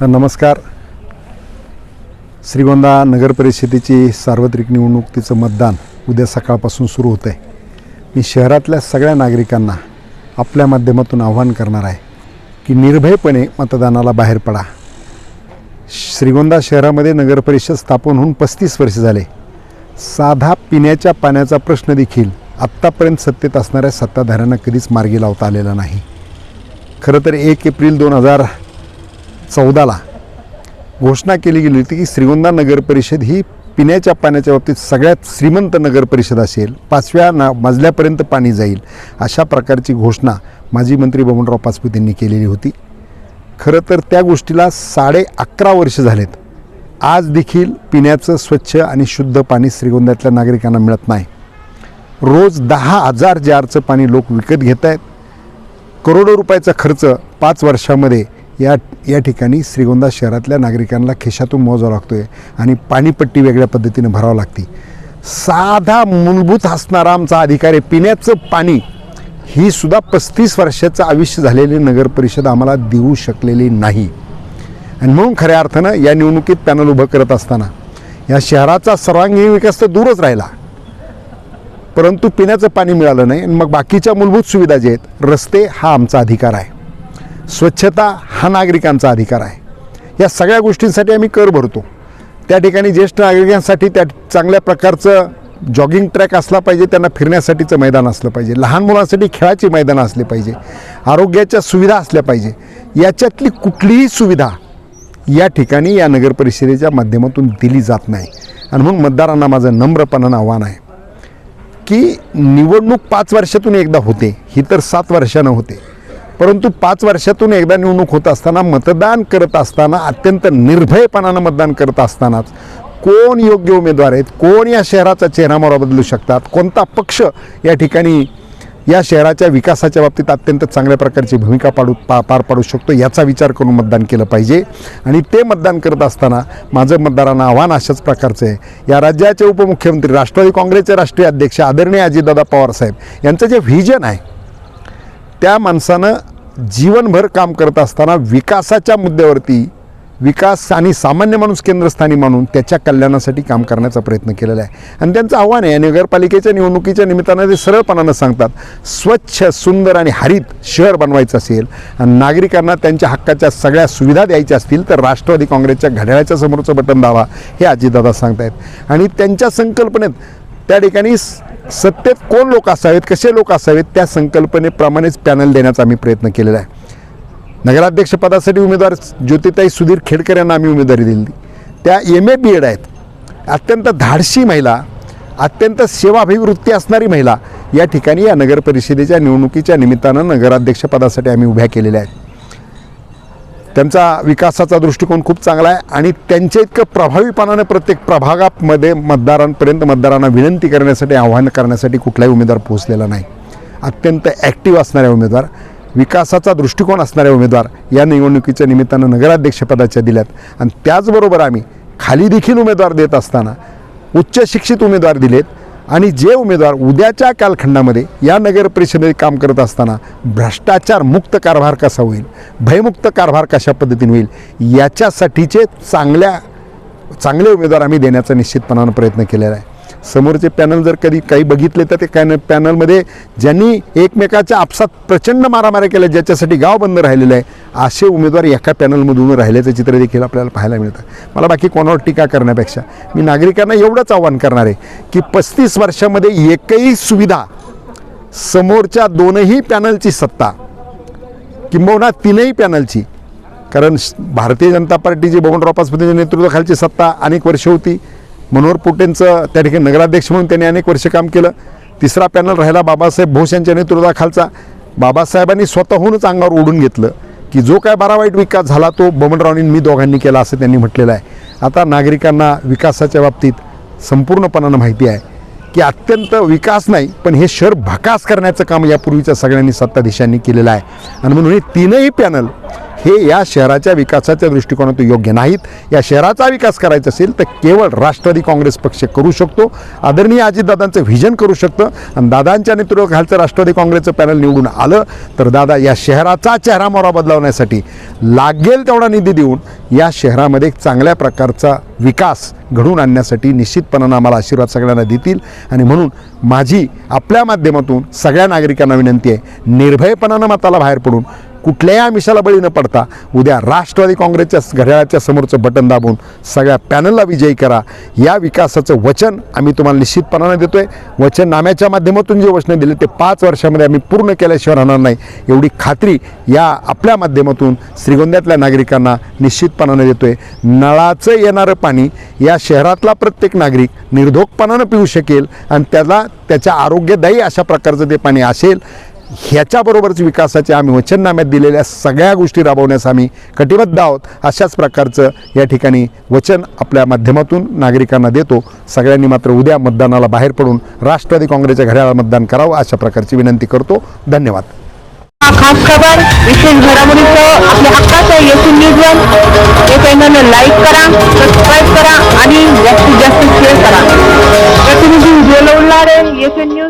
नमस्कार. श्रीगोंदा नगर परिषदेची सार्वत्रिक निवडणूक तिचं मतदान उद्या सकाळपासून सुरू होतं आहे मी शहरातल्या सगळ्या नागरिकांना आपल्या माध्यमातून आव्हान करणार आहे की निर्भयपणे मतदानाला बाहेर पडा. श्रीगोंदा शहरामध्ये नगरपरिषद स्थापन होऊन पस्तीस वर्ष झाले. साधा पिण्याच्या पाण्याचा प्रश्न देखील आत्तापर्यंत सत्तेत असणाऱ्या सत्ताधाऱ्यांना कधीच मार्गी लावता आलेला नाही. खरं तर एक एप्रिल दोन हजार चौदाला घोषणा केली गेली होती की श्रीगोंदा नगर परिषद ही पिण्याच्या पाण्याच्या बाबतीत सगळ्यात श्रीमंत नगर परिषद असेल पाचव्या ना मजल्यापर्यंत पाणी जाईल अशा प्रकारची घोषणा माजी मंत्री बबनराव पाचपुत यांनी केलेली होती. खरं तर त्या गोष्टीला साडे अकरा वर्ष झालेत. आज देखील पिण्याचं स्वच्छ आणि शुद्ध पाणी श्रीगोंद्यातल्या नागरिकांना मिळत नाही. रोज दहा हजार जारचं पाणी लोक विकत घेत आहेत करोडो रुपयाचा खर्च पाच वर्षामध्ये या या ठिकाणी श्रीगोंदा शहरातल्या नागरिकांना खिशातून मोजावा लागतो आहे आणि पाणीपट्टी वेगळ्या पद्धतीने भरावं लागते. साधा मूलभूत असणारा आमचा अधिकार आहे. पिण्याचं पाणी ही सुद्धा पस्तीस वर्षाचं आयुष्य झालेली नगर परिषद आम्हाला देऊ शकलेली नाही. आणि म्हणून खऱ्या अर्थानं या निवडणुकीत पॅनल उभं करत असताना या शहराचा सर्वांगीण विकास तर दूरच राहिला. परंतु पिण्याचं पाणी मिळालं नाही आणि मग बाकीच्या मूलभूत सुविधा जे आहेत रस्ते हा आमचा अधिकार आहे. स्वच्छता हा नागरिकांचा अधिकार आहे. या सगळ्या गोष्टींसाठी आम्ही कर भरतो. त्या ठिकाणी ज्येष्ठ नागरिकांसाठी त्या चांगल्या प्रकारचं जॉगिंग ट्रॅक असला पाहिजे त्यांना फिरण्यासाठीचं मैदान असलं पाहिजे लहान मुलांसाठी खेळाची मैदानं असली पाहिजे आरोग्याच्या सुविधा असल्या पाहिजे याच्यातली कुठलीही सुविधा या ठिकाणी या नगर परिषदेच्या माध्यमातून दिली जात नाही. आणि म्हणून मतदारांना माझं नम्रपणानं आव्हान आहे की निवडणूक पाच वर्षातून एकदा होते ही तर सात वर्षानं होते. परंतु पाच वर्षातून एकदा निवडणूक होत असताना मतदान करत असताना अत्यंत निर्भयपणानं मतदान करत असतानाच कोण योग्य उमेदवार आहेत? कोण या शहराचा चेहरामोहरा बदलू शकतात? कोणता पक्ष या ठिकाणी या शहराच्या विकासाच्या बाबतीत अत्यंत चांगल्या प्रकारची भूमिका पाडू पा पार पाडू शकतो? याचा विचार करून मतदान केलं पाहिजे. आणि ते मतदान करत असताना माझं मतदारांना आव्हान अशाच प्रकारचं आहे. या राज्याचे उपमुख्यमंत्री राष्ट्रवादी काँग्रेसचे राष्ट्रीय अध्यक्ष आदरणीय अजितदादा पवारसाहेब यांचं जे व्हिजन आहे त्या माणसानं जीवनभर काम करत असताना विकासाच्या मुद्द्यावरती विकास आणि सामान्य माणूस केंद्रस्थानी मानून त्याच्या कल्याणासाठी काम करण्याचा प्रयत्न केलेला आहे. आणि त्यांचं आव्हान आहे नगरपालिकेच्या निवडणुकीच्या निमित्तानं ते सरळपणानं सांगतात स्वच्छ सुंदर आणि हरित शहर बनवायचं असेल आणि नागरिकांना त्यांच्या हक्काच्या सगळ्या सुविधा द्यायच्या असतील तर राष्ट्रवादी काँग्रेसच्या घड्याळाच्या समोरचं बटन दावा हे अजितदादा सांगतायत. आणि त्यांच्या संकल्पनेत त्या ठिकाणी सत्तेत कोण लोक असावेत कसे लोक असावेत त्या संकल्पनेप्रमाणेच पॅनल देण्याचा आम्ही प्रयत्न केलेला आहे. नगराध्यक्षपदासाठी उमेदवार ज्योतिताई सुधीर खेडकर यांना आम्ही उमेदवारी दिली त्या एम ए बी एड आहेत. अत्यंत धाडशी महिला अत्यंत सेवाभिवृत्ती असणारी महिला या ठिकाणी या नगरपरिषदेच्या निवडणुकीच्या निमित्तानं नगराध्यक्षपदासाठी आम्ही उभ्या केलेल्या आहेत. त्यांचा विकासाचा दृष्टिकोन खूप चांगला आहे आणि त्यांच्या इतकं प्रभावीपणाने प्रत्येक प्रभागामध्ये मतदारांपर्यंत मतदारांना विनंती करण्यासाठी आव्हान करण्यासाठी कुठलाही उमेदवार पोहोचलेला नाही. अत्यंत ॲक्टिव्ह असणाऱ्या उमेदवार विकासाचा दृष्टिकोन असणारे उमेदवार या निवडणुकीच्या निमित्तानं नगराध्यक्षपदाच्या दिल्यात. आणि त्याचबरोबर आम्ही खाली देखील उमेदवार देत असताना उच्च शिक्षित उमेदवार दिलेत. आणि जे उमेदवार उद्याच्या कालखंडामध्ये या नगर परिषदेत काम करत असताना भ्रष्टाचार मुक्त कारभार कसा होईल भयमुक्त कारभार कशा पद्धतीने होईल याच्यासाठीचे चांगल्या चांगले उमेदवार आम्ही देण्याचा निश्चितपणानं प्रयत्न केलेला आहे. समोरचे पॅनल जर कधी काही बघितले तर ते कॅन पॅनलमध्ये ज्यांनी एकमेकाच्या आपसात प्रचंड मारामाऱ्या केल्या ज्याच्यासाठी गाव बंद राहिलेलं आहे असे उमेदवार एका पॅनलमधून राहिल्याचं चित्र देखील आपल्याला पाहायला मिळतं. मला बाकी कोणावर टीका करण्यापेक्षा मी नागरिकांना एवढंच आव्हान करणार आहे की पस्तीस वर्षामध्ये एकही सुविधा समोरच्या दोनही पॅनलची सत्ता किंबहुना तीनही पॅनलची कारण भारतीय जनता पार्टीची बबनराव पाचपतीच्या नेतृत्वाखालची सत्ता अनेक वर्ष होती. मनोहर पोटेंचं त्या ठिकाणी नगराध्यक्ष म्हणून त्यांनी अनेक वर्ष काम केलं. तिसरा पॅनल राहिला बाबासाहेब भोस यांच्या नेतृत्वाखालचा. बाबासाहेबांनी स्वतःहूनच अंगावर ओढून घेतलं की जो काय बारा वाईट विकास झाला तो बमनरावनी मी दोघांनी केला असं त्यांनी म्हटलेलं आहे. आता नागरिकांना विकासाच्या बाबतीत संपूर्णपणानं माहिती आहे की अत्यंत विकास नाही पण हे शहर भकास करण्याचं काम यापूर्वीच्या सगळ्यांनी सत्ताधीशांनी केलेलं आहे. आणि म्हणून हे तीनही पॅनल हे या शहराच्या विकासाच्या दृष्टिकोनातून योग्य नाहीत. या शहराचा विकास करायचा असेल तर केवळ राष्ट्रवादी काँग्रेस पक्ष करू शकतो. आदरणीय अजितदादांचं व्हिजन करू शकतं. आणि दादांच्या नेतृत्वाखालचं राष्ट्रवादी काँग्रेसचं पॅनल निवडून आलं तर दादा या शहराचा चेहरामोहरा बदलवण्यासाठी लागेल तेवढा निधी देऊन या शहरामध्ये एक चांगल्या प्रकारचा विकास घडवून आणण्यासाठी निश्चितपणानं आम्हाला आशीर्वाद सगळ्यांना देतील. आणि म्हणून माझी आपल्या माध्यमातून सगळ्या नागरिकांना विनंती आहे निर्भयपणानं मताला बाहेर पडून कुठल्याही आमिषाला बळी न पडता उद्या राष्ट्रवादी काँग्रेसच्या घड्याळाच्या समोरचं बटन दाबून सगळ्या पॅनलला विजयी करा. या विकासाचं वचन आम्ही तुम्हाला निश्चितपणानं देतोय. वचननाम्याच्या माध्यमातून जे वचनं दिले ते पाच वर्षामध्ये आम्ही पूर्ण केल्याशिवाय राहणार नाही. एवढी खात्री या आपल्या माध्यमातून श्रीगोंद्यातल्या नागरिकांना निश्चितपणानं देतोय. नळाचं येणारं पाणी या शहरातला प्रत्येक नागरिक निर्धोकपणानं पिऊ शकेल आणि त्याला त्याच्या आरोग्यदायी अशा प्रकारचं ते पाणी असेल. ह्याच्याबरोबरच विकासाचे आम्ही वचननाम्यात दिलेल्या सगळ्या गोष्टी राबवण्यास आम्ही कटिबद्ध आहोत अशाच प्रकारचं या ठिकाणी वचन आपल्या माध्यमातून नागरिकांना देतो. सगळ्यांनी मात्र उद्या मतदानाला बाहेर पडून राष्ट्रवादी काँग्रेसच्या घड्याळा मतदान करावं अशा प्रकारची विनंती करतो. धन्यवाद. खास खबर विशेष घडामोडीचं आपल्या हक्काचं येथून न्यूज वन हे चॅनल लाईक करा सबस्क्राईब करा आणि जास्तीत जास्त शेअर करा. प्रतिनिधी उज्ज्वल उल्हारे येथून न्यूज